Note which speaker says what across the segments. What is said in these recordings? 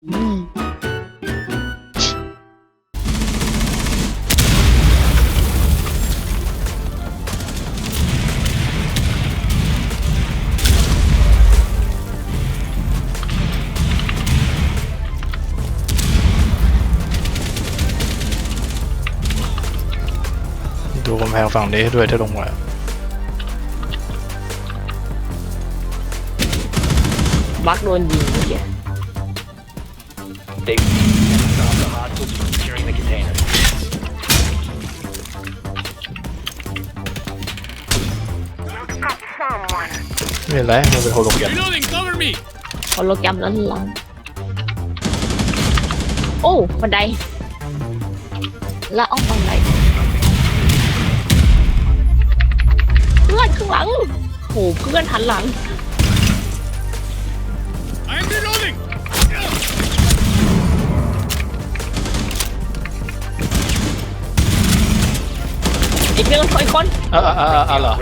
Speaker 1: ดูกำแพงฝั่งนี้ด้วยถ้าลงมา
Speaker 2: บักโดนยิงเมื่อกี้
Speaker 3: They stop the hostiles from securing the container.
Speaker 1: ไม่เป็นไรมันเป็นโฮโลแกรม
Speaker 4: Reloading, cover me!
Speaker 2: โฮโลแกรมด้านหลังโอ้บันไดละอ้อมบันไดเพื่อนข้างหลังโหเพื่อนหันหลัง อีกหนึ่งคนอีกคน
Speaker 1: อะอะอะอะเหรอ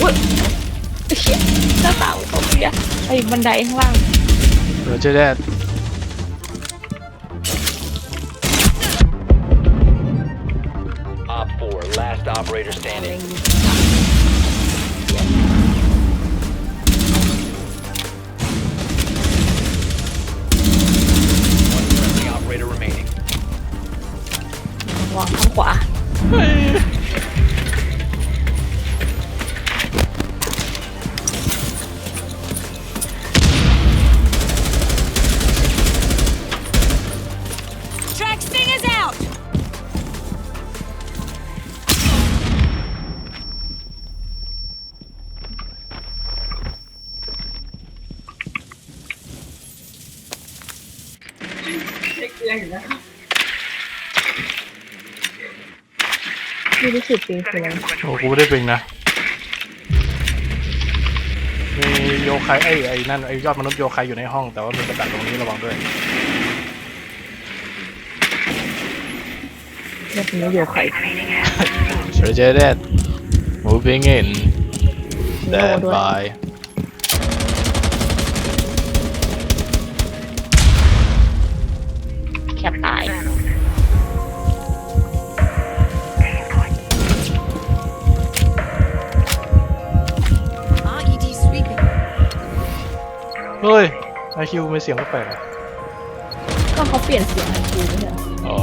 Speaker 2: อุ้ยไอ้เหี้ยหน้าต่างตรงเนี้ยไอ้บันไดข้างล่าง
Speaker 1: เดี๋ยวจะได้
Speaker 3: Op 4, last operator standing.
Speaker 2: ไม่รู้สึกเป็นคน
Speaker 1: โอ้กูไม่ได้เป็นนะมีโยคายไอ้ไอ้นั่นไอ้ยอดมนุษย์โยคายอยู่ในห้อง แต่ว่ามีกระดักตรงนี้ระวังด้วย
Speaker 2: เรื่องนี้อยู่ใคร
Speaker 1: Sure did it. Moving in. Stand
Speaker 2: ด้วย
Speaker 1: by. ไอคิวมีเสียงแปลกๆอะ
Speaker 2: ก็เขาเปลี่ยนเสียงทันทีไม่ใช่เหรอ
Speaker 1: อ๋อ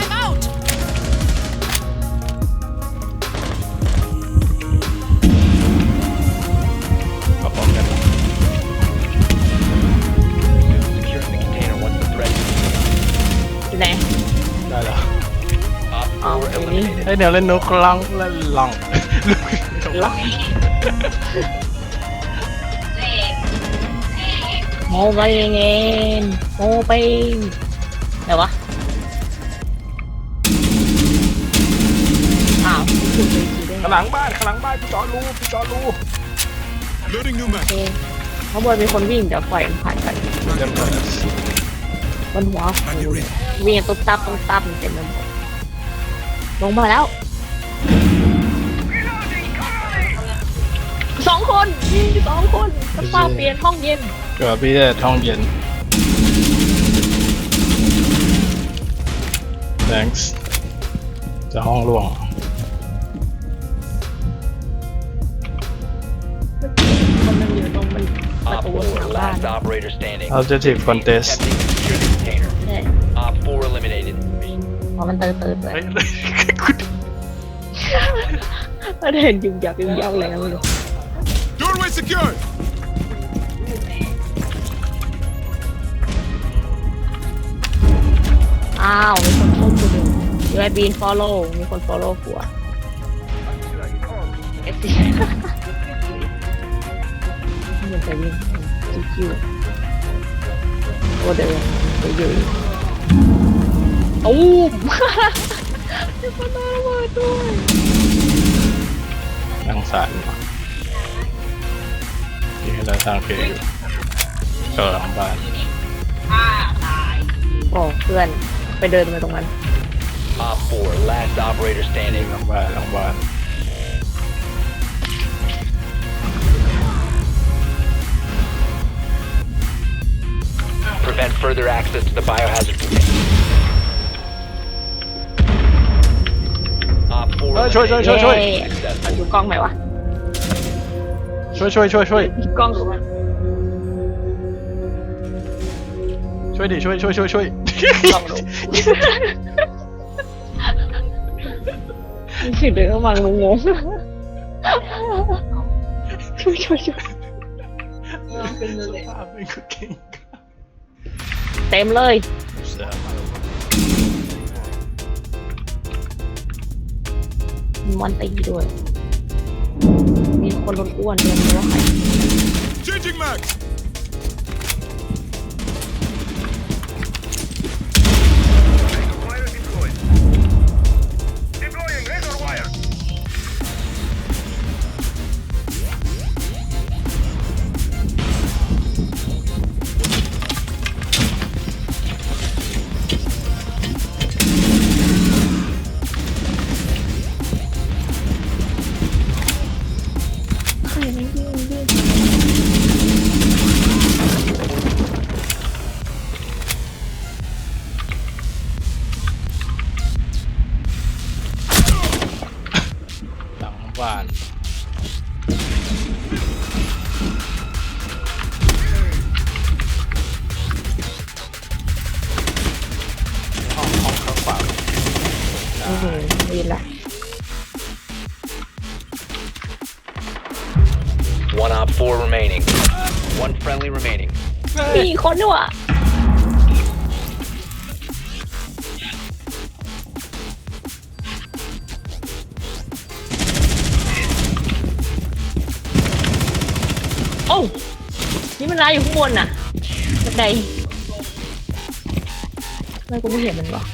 Speaker 5: I'm out!
Speaker 1: ก็พร้อมกัน
Speaker 3: Securing the container once the threat is
Speaker 2: อยู่ไหน
Speaker 1: ได้แล้ว
Speaker 3: Op
Speaker 2: เอา
Speaker 3: 4
Speaker 2: ตรงนี้
Speaker 3: eliminated.
Speaker 1: ไอแนวเล่นนกลังและลอง
Speaker 2: ล็อกโมไปเองโมไปไหนวะอ้าวถูกไปทีได้ไง
Speaker 1: ข้างหลังบ้านข้างหลังบ้านพี่จอรูพี่จอรู
Speaker 4: Loading new
Speaker 2: โอ
Speaker 4: mag.
Speaker 2: เคข้างบนมีคนวิ่งเดี๋ยวปล่อยมันผ่านไป
Speaker 1: เดี๋ยวก่อน
Speaker 2: บนหัววิ่งตุ๊บตับตุ๊บตับเต็มไปหมดลงมาแล้ว องคนสองคนกระเป๋าเปลี่ยนห้องเย็น
Speaker 1: เกิดพี่ได้ท้องเย็น thanks จะห้องร่วง
Speaker 2: คนมันอยู่ตรงมันประ
Speaker 3: Op
Speaker 2: ตูห
Speaker 3: 4,
Speaker 2: ลังบ้าน
Speaker 3: last operator standing.
Speaker 1: objective contest
Speaker 3: Attempting to secure the container.
Speaker 2: ใช่
Speaker 3: Op 4 eliminated.
Speaker 2: เพราะมันเติร์ดเติร์ดเลย
Speaker 1: เฮ้ย
Speaker 2: มันเห็นยุ่งยับยุ่งยับอะไรกันไม่รู้
Speaker 4: Doorway secured!
Speaker 2: อ้าวมีคนเข้ากูดูยูไอบีนฟอลโล่มีคนฟอลโล่กูอะเอฟซีมันจะวิ่งคิวๆโอ้เดี๋ยวเดี๋ยวอยู่ตูมมีคนโดนระเบิดด้วย
Speaker 1: เราสร้างเพลงอยู่เออหลังบ้าน
Speaker 2: โอ้เพื่อนไปเดินมาตรงนั้น
Speaker 3: Op 4, last operator
Speaker 1: นี่
Speaker 3: standing.
Speaker 1: หลังบ้านหลังบ้าน
Speaker 3: Prevent further access to the biohazard container. Op 4
Speaker 1: เฮ้ยช่วยช่วยช่วยช่วย
Speaker 2: เย้
Speaker 3: successful.
Speaker 2: ดูกล้องไหมวะ
Speaker 1: ช่วยช่วยช่วยช่วย
Speaker 2: ดูกล้องดูมัน
Speaker 1: ช่วยดิช่วยช่วยช่วยช่วย
Speaker 2: กล้องดูนี่คือเดินเข้ามางงๆช่วยช่วยช่วย
Speaker 1: ภาพเป็นคุกกิ้ง
Speaker 2: เต็มเลย
Speaker 1: เสือมา
Speaker 2: มีวันตีด้วย มีคนอ้วนอ้วยไม่รู้ว่าใคร
Speaker 1: หลังบ้านห้องห้องข้างขวา
Speaker 2: อือหือดีละ
Speaker 3: One Op 4 remaining. One friendly remaining.
Speaker 2: มีคนด้วย อ้านี่มันร้ายอยู่ข้างบนน่ะบันไดทำไมกูไม่เห็นมันวะ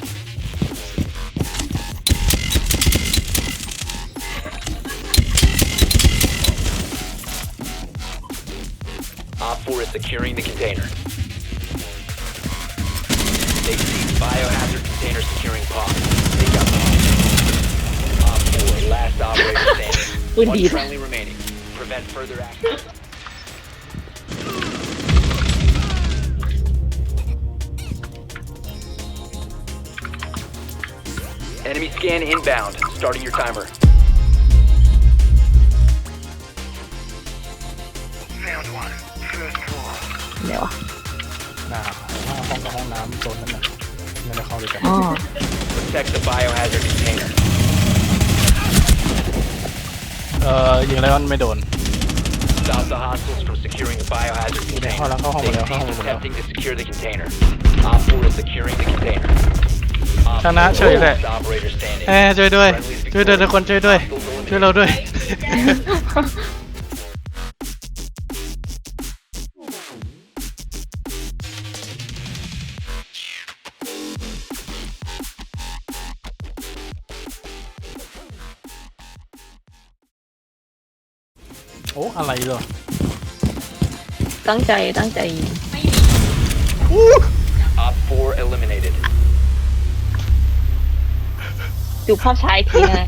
Speaker 3: Op 4 is securing the container. They see Enemy scan inbound. Starting your timer.
Speaker 2: เดี๋ยววะ
Speaker 1: หน้าห้องกับห้องน้ำโซนนั้นน่ะไม่ได้เข้าด้วยกัน
Speaker 2: อ๋อ
Speaker 3: Protect the biohazard container.
Speaker 1: เอ่อยิงไลออนไม่โดน
Speaker 3: Stop the hostiles from securing the biohazard
Speaker 1: Yeah,
Speaker 3: container.
Speaker 1: hold on, hold on,
Speaker 3: They
Speaker 1: hold on,
Speaker 3: cease
Speaker 1: hold on.
Speaker 3: attempting to secure the container. Op 4 is securing the container. Op
Speaker 1: ชนะ
Speaker 3: 4
Speaker 1: เฉยเลย
Speaker 3: last operator standing.
Speaker 1: เอ้ยช่วยด้วย
Speaker 3: Friendly's
Speaker 1: ช่วยด้วยทุกคนช่วยด้วย
Speaker 3: Hostiles
Speaker 1: ช่วยเราด้วย โอ้อะไรเหรอ
Speaker 2: ตั้งใจตั้งใจ
Speaker 3: Op 4 eliminated.
Speaker 2: ดูภาพช้าอีกทีนะ